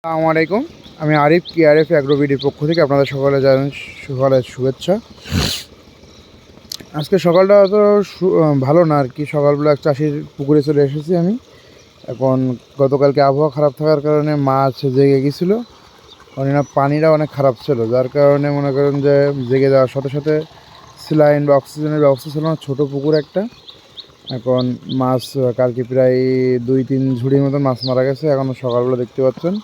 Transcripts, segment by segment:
আসসালামু আলাইকুম। আমি আরিফ কেআরএফ অ্যাগ্রোবিডির পক্ষ থেকে আপনাদের সকালে জানাই সকালের শুভেচ্ছা। আজকে সকালটা অত ভালো না আর কি। সকালবেলা এক চাষির পুকুরে চলে এসেছি আমি। এখন গতকালকে আবহাওয়া খারাপ থাকার কারণে মাছ জেগে গেছিল। কারণ না, পানিটা অনেক খারাপ ছিল। যার কারণে মনে করেন যে জেগে যাওয়ার সাথে সাথে স্যালাইন বা অক্সিজেনের ব্যবস্থা ছিল না। ছোটো পুকুর একটা। এখন মাছ কালকে প্রায় দুই, তিন ঝুড়ির মতন মাছ মারা গেছে। এখন সকালবেলা দেখতে পাচ্ছেন।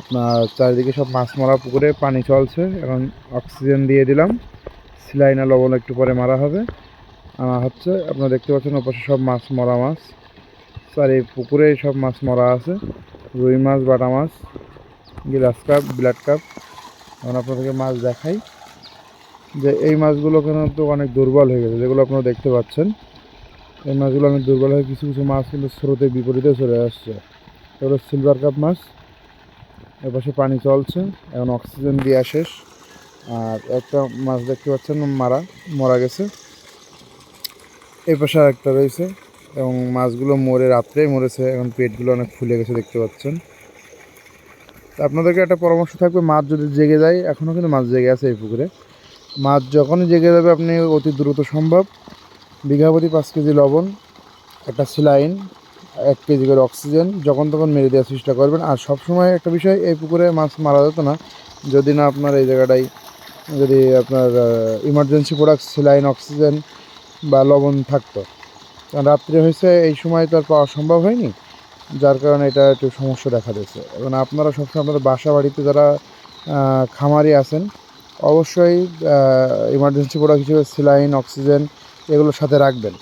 আপনার চারিদিকে সব মাছ মারা পুকুরে, পানি চলছে। এখন অক্সিজেন দিয়ে দিলাম। সিলাইন লবণ একটু পরে মারা হবে। আনা হচ্ছে। আপনারা দেখতে পাচ্ছেন, ওপাশে সব মাছ মরা মাছ। চারি পুকুরে সব মাছ মরা আছে। রুই মাছ, বাটা মাছ, গ্লাস কাপ ব্লাড কাপ। এখন আপনাদেরকে মাছ দেখাই। যে এই মাছগুলো কিন্তু অনেক দুর্বল হয়ে গেছে, যেগুলো আপনারা দেখতে পাচ্ছেন। এই মাছগুলো অনেক দুর্বল হয়ে, কিছু কিছু মাছ কিন্তু স্রোতের বিপরীতে চলে আসছে। এগুলো সিলভার কাপ মাছ, এপাশে পানি চলছে, এখন অক্সিজেন দেওয়া শেষ। আর একটা মাছ দেখতে পাচ্ছেন, মারা মারা গেছে। এই পাশে আর একটা রয়েছে, এবং মাছগুলো মরে রাত্রেই মরেছে, এখন পেটগুলো অনেক ফুলে গেছে দেখতে পাচ্ছেন। আপনাদেরকে একটা পরামর্শ থাকবে, মাছ যদি জেগে যায়, এখনও কিন্তু মাছ জেগে আছে এই পুকুরে। মাছ যখনই জেগে যাবে, আপনি অতি দ্রুত সম্ভব। বিঘা প্রতি পাঁচ কেজি লবণ, একটা সিলাইন, এক কেজি করে অক্সিজেন, যখন তখন মেরে দেওয়ার চেষ্টা করবেন। আর সবসময় একটা বিষয়, এই পুকুরে মাছ মারা যেত না। যদি না আপনার এই জায়গাটায় যদি আপনার ইমার্জেন্সি প্রোডাক্ট সিলাইন, অক্সিজেন বা লবণ থাকতো। কারণ রাত্রে হয়েছে, এই সময় তো আর পাওয়া সম্ভব হয়নি। যার কারণে এটা একটু সমস্যা দেখা দিয়েছে। এবং আপনারা সবসময় আপনাদের বাসা বাড়িতে যারা খামারি আছেন, অবশ্যই ইমার্জেন্সি প্রোডাক্ট হিসেবে সিলাইন, অক্সিজেন এগুলোর সাথে রাখবেন।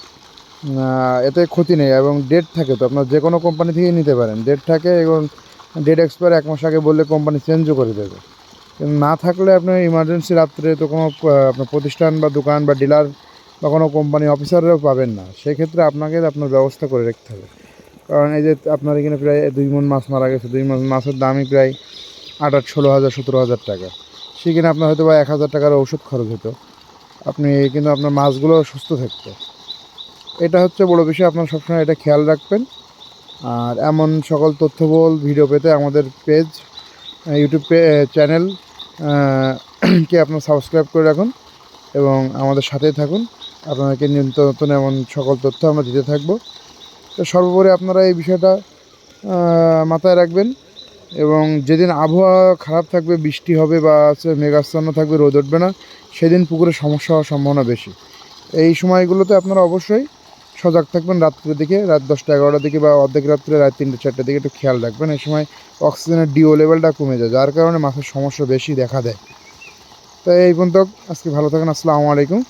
এতে ক্ষতি নেই এবং ডেট থাকে তো, আপনার যে কোনো কোম্পানি থেকেই নিতে পারেন। ডেট থাকে এবং ডেট এক্সপায়ার এক মাস আগে বললে কোম্পানি চেঞ্জও করে দেবে। না থাকলে আপনি ইমার্জেন্সি রাত্রে তো কোনো আপনার প্রতিষ্ঠান বা দোকান বা ডিলার বা কোনো কোম্পানি অফিসাররাও পাবেন না। সেক্ষেত্রে আপনাকে আপনার ব্যবস্থা করে রাখতে হবে। কারণ এই যে আপনার এখানে প্রায় দুই মন মাছ মারা গেছে, দুই মন মাছের দামই প্রায় আট আট ষোলো হাজার, সতেরো হাজার টাকা। সেখানে আপনার হয়তো বা এক হাজার টাকার ওষুধ খরচ হতো। আপনি কিন্তু আপনার মাছগুলো সুস্থ থাকতো। এটা হচ্ছে বড় বিষয়, আপনারা সবসময় এটা খেয়াল রাখবেন। আর এমন সকল তথ্যবল ভিডিও পেতে আমাদের পেজ ইউটিউব চ্যানেল কে আপনার সাবস্ক্রাইব করে রাখুন এবং আমাদের সাথেই থাকুন। আপনাদেরকে নিত্য নতুন এমন সকল তথ্য আমরা দিতে থাকব। তো সর্বোপরি আপনারা এই বিষয়টা মাথায় রাখবেন। এবং যেদিন আবহাওয়া খারাপ থাকবে, বৃষ্টি হবে বা হচ্ছে মেঘাচ্ছন্ন থাকবে, রোদ উঠবে না, সেদিন পুকুরে সমস্যা হওয়ার সম্ভাবনা বেশি। এই সময়গুলোতে আপনারা অবশ্যই সজাগ থাকবেন রাত্রের দিকে, রাত দশটা এগারোটার দিকে বা অর্ধেক রাত্রে রাত তিনটে, চারটার দিকে একটু খেয়াল রাখবেন। এই সময় অক্সিজেনের ডিও লেভেলটা কমে যায়, যার কারণে মাছের সমস্যা বেশি দেখা দেয়। তাই এই পর্যন্ত, আজকে ভালো থাকেন, আসসালামু আলাইকুম।